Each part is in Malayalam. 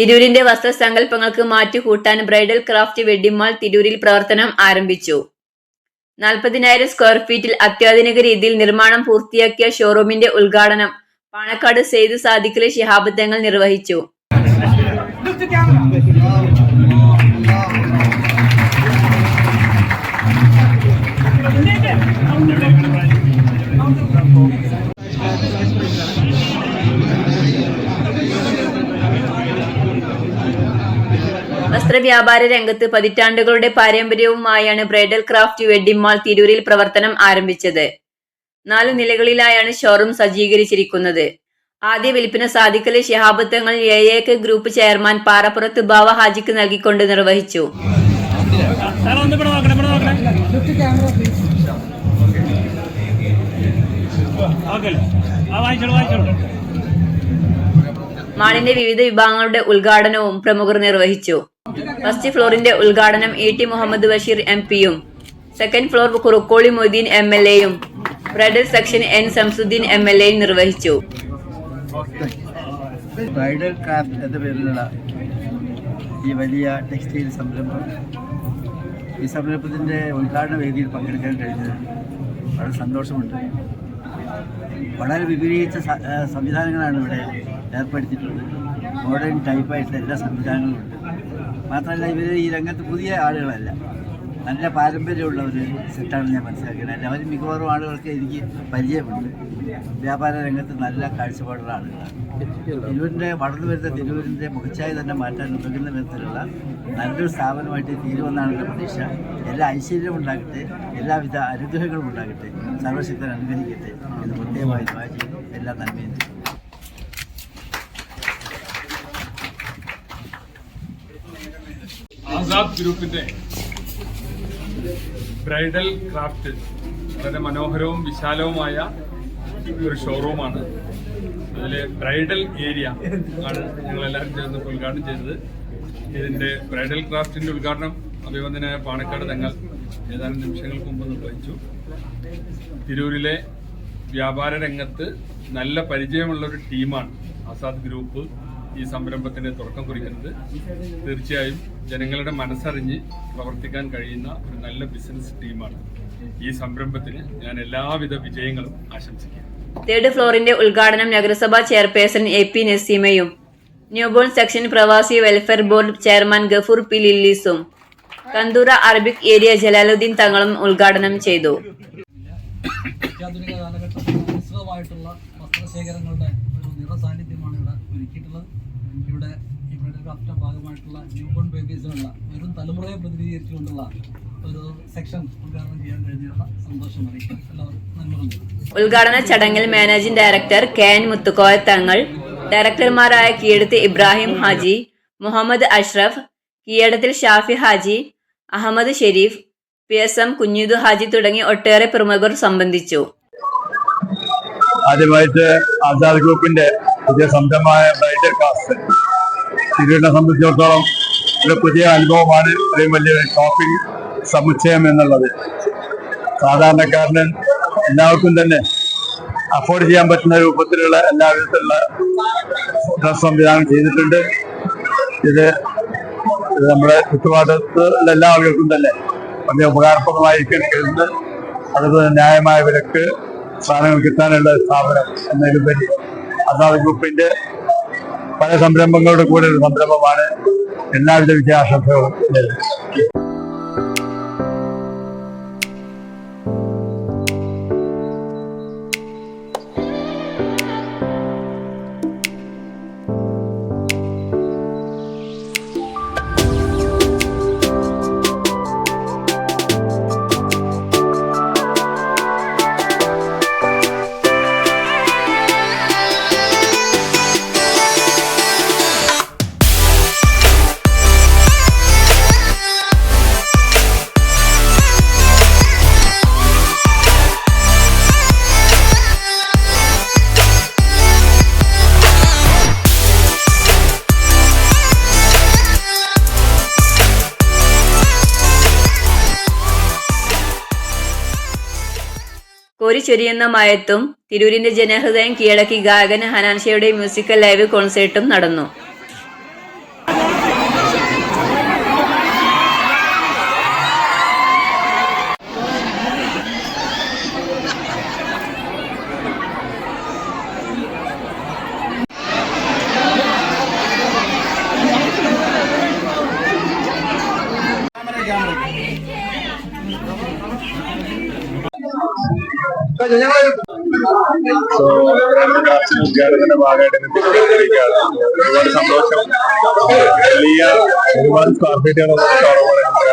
തിരൂരിന്റെ വസ്ത്രസങ്കല്പങ്ങൾക്ക് മാറ്റുകൂട്ടാൻ ബ്രൈഡൽ ക്രാഫ്റ്റ് വെഡിംഗ് മാൾ തിരൂരിൽ പ്രവർത്തനം ആരംഭിച്ചു. നാൽപ്പതിനായിരം സ്ക്വയർ ഫീറ്റിൽ അത്യാധുനിക രീതിയിൽ നിർമ്മാണം പൂർത്തിയാക്കിയ ഷോറൂമിന്റെ ഉദ്ഘാടനം പാണക്കാട് സെയ്ദ് സാദിഖിലെ ശിഹാബ് തങ്ങൾ നിർവഹിച്ചു. വസ്ത്രവ്യാപാര രംഗത്ത് പതിറ്റാണ്ടുകളുടെ പാരമ്പര്യവുമായാണ് ബ്രൈഡൽ ക്രാഫ്റ്റ് വെഡിംഗ് മാൾ തിരൂരിൽ പ്രവർത്തനം ആരംഭിച്ചത്. നാല് നിലകളിലായാണ് ഷോറൂം സജ്ജീകരിച്ചിരിക്കുന്നത്. ആദ്യ വിൽപ്പന സാധിക്കൽ Shihab A A K group chairman Parappurath Bava ഹാജിക്ക് നൽകിക്കൊണ്ട് നിർവഹിച്ചു. മാളിന്റെ വിവിധ വിഭാഗങ്ങളുടെ ഉദ്ഘാടനവും പ്രമുഖർ നിർവഹിച്ചു. ഫസ്റ്റ് ഫ്ലോറിന്റെ ഉദ്ഘാടനം A T Muhammad Basheer M പിയും second floor Kurukkoli Moideen M L എയും bridal section N Samsudheen M L എയും നിർവഹിച്ചു. ബ്രൈഡൽ ക്രാഫ്റ്റ് എന്ന പേരിലുള്ള ഈ വലിയ ടെക്സ്റ്റൈൽ സംരംഭം ഈ സംരംഭത്തിന്റെ ഉദ്ഘാടന വേദിയിൽ പങ്കെടുക്കാൻ കഴിഞ്ഞത് വളരെ സന്തോഷമുണ്ട്. വളരെ വിപുലീകരിച്ച സംവിധാനങ്ങളാണ് ഇവിടെ ഏർപ്പെടുത്തിയിട്ടുള്ളത്. മോഡേൺ ടൈപ്പായിട്ടുള്ള എല്ലാ സംവിധാനങ്ങളും ഉണ്ട്. മാത്രമല്ല ഇവർ ഈ രംഗത്ത് പുതിയ ആളുകളല്ല. നല്ല പാരമ്പര്യമുള്ള ഒരു സെറ്റാണ് ഞാൻ മനസ്സിലാക്കിയത്. എല്ലാവരും മിക്കവാറും ആളുകൾക്ക് എനിക്ക് പരിചയമുണ്ട്. വ്യാപാര രംഗത്ത് നല്ല കാഴ്ചപ്പാടുള്ള ആളുകളാണ്. തിരൂരിന്റെ വളർന്നു വരുന്ന തിരൂരിന്റെ മുഖച്ഛായ തന്നെ മാറ്റാൻ ഉതകുന്ന വിധത്തിലുള്ള നല്ലൊരു സ്ഥാപനമായിട്ട് തീരുമെന്നാണ് എന്റെ പ്രതീക്ഷ. എല്ലാ ഐശ്വര്യവും ഉണ്ടാകട്ടെ എല്ലാവിധ അനുഗ്രഹങ്ങളും ഉണ്ടാകട്ടെ സർവശക്തൻ അനുഗ്രഹിക്കട്ടെ എന്ന് പ്രത്യേകമായി വായിച്ചു എല്ലാ നന്മയും ചെയ്തു ആസാദ് ഗ്രൂപ്പിന്റെ ബ്രൈഡൽ ക്രാഫ്റ്റ് വളരെ മനോഹരവും വിശാലവുമായ ഒരു ഷോറൂമാണ് അതിൽ ബ്രൈഡൽ ഏരിയ ആണ് ഞങ്ങളെല്ലാവരും ചേർന്ന് ഉദ്ഘാടനം ചെയ്തത്. ഇതിന്റെ ബ്രൈഡൽ ക്രാഫ്റ്റിന്റെ ഉദ്ഘാടനം അഭിവന്ദനായ പാണക്കാട് തങ്ങൾ ഏതാനും നിമിഷങ്ങൾക്ക് മുമ്പ് നിർവഹിച്ചു. തിരൂരിലെ വ്യാപാര രംഗത്ത് നല്ല പരിചയമുള്ള ഒരു ടീമാണ് ആസാദ് ഗ്രൂപ്പ്. ഈ സംരംഭത്തിന് തുടക്കം കുറിക്കുന്നത് തീർച്ചയായും ജനങ്ങളുടെ മനസ്സറിഞ്ഞ് പ്രവർത്തിക്കാൻ കഴിയുന്ന ഒരു നല്ല ബിസിനസ് ടീമാണ് ഈ സംരംഭത്തിന് ഞാൻ എല്ലാവിധ വിജയങ്ങളും ആശംസിക്കുന്നു. തേർഡ് ഫ്ലോറിന്റെ ഉദ്ഘാടനം നഗരസഭാ ചെയർപേഴ്സൺ എ പി നസീമയും ന്യൂബോൺ സെക്ഷൻ പ്രവാസി welfare board chairman Gafoor P ലില്ലീസും കന്തൂറ Arabic area Jalaluddin തങ്ങളും ഉദ്ഘാടനം ചെയ്തു. അത്യാധുനിക കാലഘട്ടത്തിൽ അനുസൃതമായിട്ടുള്ള വസ്ത്രശേഖരങ്ങളുടെ നിറ സാന്നിധ്യമാണ് ഇവിടെ ഒരുക്കിയിട്ടുള്ളത്. ഇവിടെ ഇവിടെ ക്രാഫ്റ്റിന്റെ ഭാഗമായിട്ടുള്ള ന്യൂബോൺ ബേബീസിനുള്ള ഒരു തലമുറയെ പ്രതിനിധീകരിച്ചുകൊണ്ടുള്ള ഒരു സെക്ഷൻ ഉദ്ഘാടനം ചെയ്യാൻ കഴിഞ്ഞുള്ള സന്തോഷം അറിയിക്കും. എല്ലാവർക്കും ഉദ്ഘാടന ചടങ്ങിൽ managing director K N Muthukoya Thangal ഡയറക്ടർമാരായ Keezhadath Ibrahim Haji Muhammad Ashraf Keezhadathil Shafi Haji Ahammed Shereef P S M Kunhidu Haji തുടങ്ങി ഒട്ടേറെ പ്രമുഖർ സംബന്ധിച്ചു. ആദ്യമായിട്ട് ആസാദ് ഗ്രൂപ്പിന്റെ പുതിയ സംരംഭമായ ബ്രൈഡൽ കാസ്റ്റ്. തിരൂരിനെ സംബന്ധിച്ചിടത്തോളം ഒരു പുതിയ അനുഭവമാണ് ഇത്രയും വലിയ ഷോപ്പിംഗ് സമുച്ചയം എന്നുള്ളത്. സാധാരണക്കാരന് എല്ലാവർക്കും തന്നെ അഫോർഡ് ചെയ്യാൻ പറ്റുന്ന രൂപത്തിലുള്ള എല്ലാ വിധത്തിലുള്ള ഡ്രസ് സംവിധാനം ചെയ്തിട്ടുണ്ട്. ഇത് നമ്മുടെ ചുറ്റുപാടത്തുള്ള എല്ലാ ആളുകൾക്കും തന്നെ വലിയ ഉപകാരപ്രദമായിരിക്കും കരുതുന്നത് അതുപോലെ ന്യായമായ വിലക്ക് സാധനങ്ങൾ കിട്ടാനുള്ള സ്ഥാപനം എന്നതിലുപരി അസാദ് ഗ്രൂപ്പിന്റെ പല സംരംഭങ്ങളുടെ കൂടെ ഒരു സംരംഭമാണ് എല്ലാവിധ വിജയാശംസകളും കോരിച്ചൊരിയുന്ന മയത്തും തിരൂരിന്റെ ജനഹൃദയം കീഴടക്കി ഗായകൻ ഹനാൻഷയുടെ മ്യൂസിക്കൽ ലൈവ് കോൺസേർട്ടും നടന്നു. ഞങ്ങൾ ഉദ്ഘാടനത്തിന്റെ ഭാഗമായിട്ട്. ഒരുപാട് സന്തോഷം. വലിയ ഒരുപാട് സ്ക്വയർ അപ്പോൾ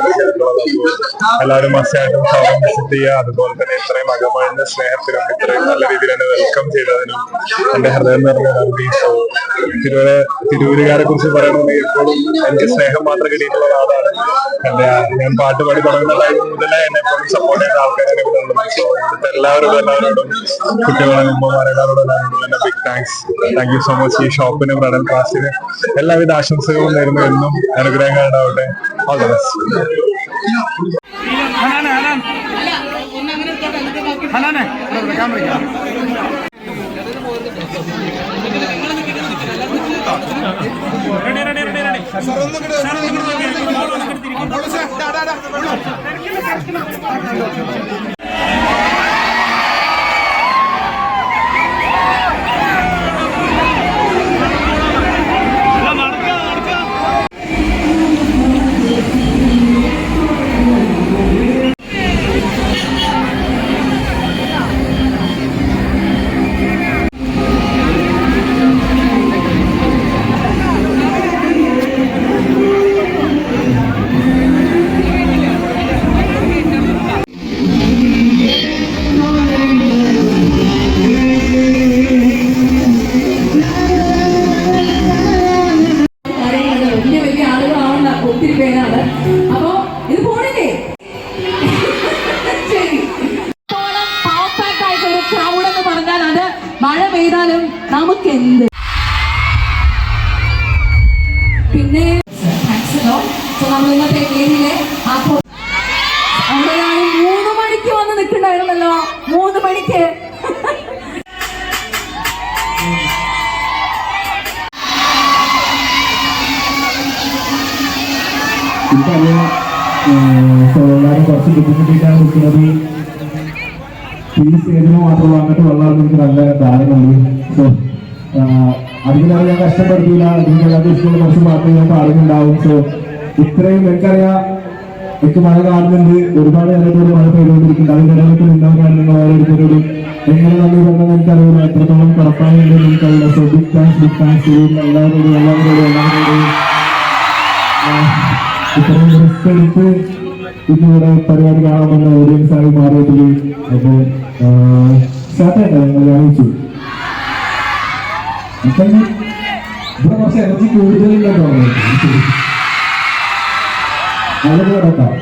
എല്ലാവരും മസ്റ്റായിട്ടും ഷോറൂം വിസിറ്റ് ചെയ്യുക. അതുപോലെ തന്നെ ഇത്രയും അകമഴിഞ്ഞ സ്നേഹത്തിനും ഇത്രയും നല്ല രീതിയിൽ എന്നെ വെൽക്കം ചെയ്തതിനും എന്റെ ഹൃദയം നിറഞ്ഞ നന്ദി. സോ തിരുവൂരുകാരെ കുറിച്ച് പറയണമെങ്കിൽ എപ്പോഴും എനിക്ക് സ്നേഹം മാത്രം കിട്ടിയിട്ടുള്ള ആളാണ് എന്റെ ഞാൻ പാട്ട് പാടി തുടങ്ങുന്ന ടൈം മുതലേ എന്നെ എപ്പോഴും സപ്പോർട്ട് ചെയ്ത ആൾക്കാരെ ഇവിടെ ഉള്ളത്. സോ എല്ലാവരോടും കുട്ടികളും എല്ലാവരോടും എല്ലാവരോടും big thanks thank you so much ഈ ഷോപ്പിന് ബ്രഡൻ ക്ലാസ്സിന് എല്ലാവിധ ആശംസകളും നേരുന്നു എന്നും അനുഗ്രഹങ്ങൾ ഉണ്ടാവട്ടെ ഓൾ ദ ബെസ്റ്റ് നമ്മൾ ഇന്നത്തെ ആ അവിടെയാണ് മൂന്ന് മണിക്ക് വന്ന് നിൽക്കണ്ടായിരുന്നല്ലോ മൂന്ന് മണിക്ക് സോളാറ് കുറച്ച് ബുദ്ധിമുട്ടിയിട്ടാണ് നിൽക്കുന്നത് ഫീസ് സ്റ്റേജിന് മാത്രമുള്ള അങ്ങോട്ട് വെള്ളമാണ് എനിക്ക് നല്ല ധാരണയുണ്ട് സോ അതിനാണ് ഞാൻ കഷ്ടപ്പെടുത്തിയില്ല. അതിന് എല്ലാ ഇഷ്ടമുള്ള കുറച്ച് പാട്ടുകൾ പാടുന്നുണ്ടാവും സോ ഇത്രയും എനിക്കറിയാം എനിക്ക് മഴ കാണുന്നുണ്ട്. ഒരുപാട് നേരത്തോട് മഴ പെയ്തുകൊണ്ടിരിക്കുന്നുണ്ട്. അതിന്റെ ഇടയിലേക്ക് നിന്നവരാണ് നിങ്ങൾ ഓരോരുത്തരോടും എങ്ങനെ നന്ദി പറഞ്ഞാൽ എനിക്കറിയില്ല. എത്രത്തോളം കടപ്പാടുണ്ട് എനിക്കറിയില്ല. So big thanks big thanks എല്ലാവരോടും എല്ലാവരോടും എല്ലാവരോടും. ഇത്രയും റിസ്ക് എടുത്ത് ഇതിവിടെ പരിപാടി കാണാമെന്ന ഓഡിയൻസ് ആയി മാറിയതിൽ അപ്പോൾ സ്റ്റാർട്ടായിട്ടാ ഞങ്ങൾ ഇനി ഇവിടെ കുറച്ച് എനർജി കൂടുതലുണ്ടെന്ന് തോന്നുന്നു. ആൾക്കാർ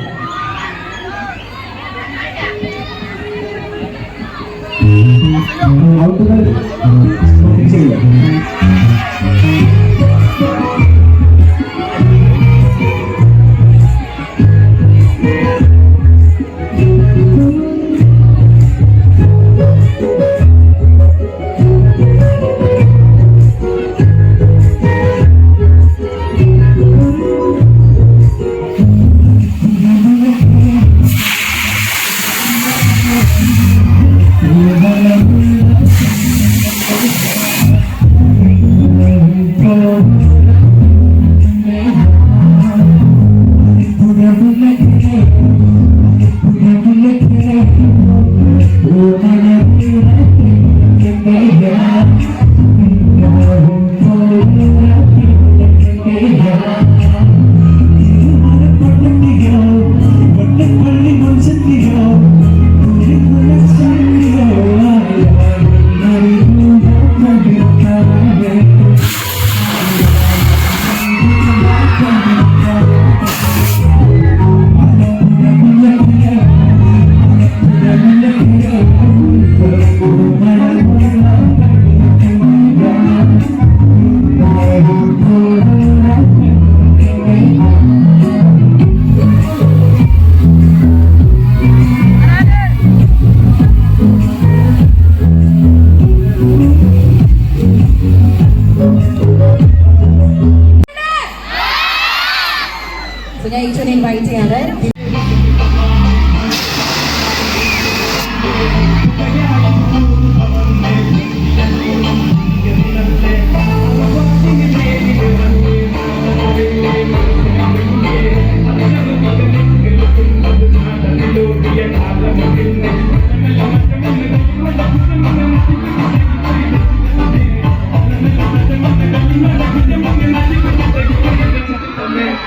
Amen.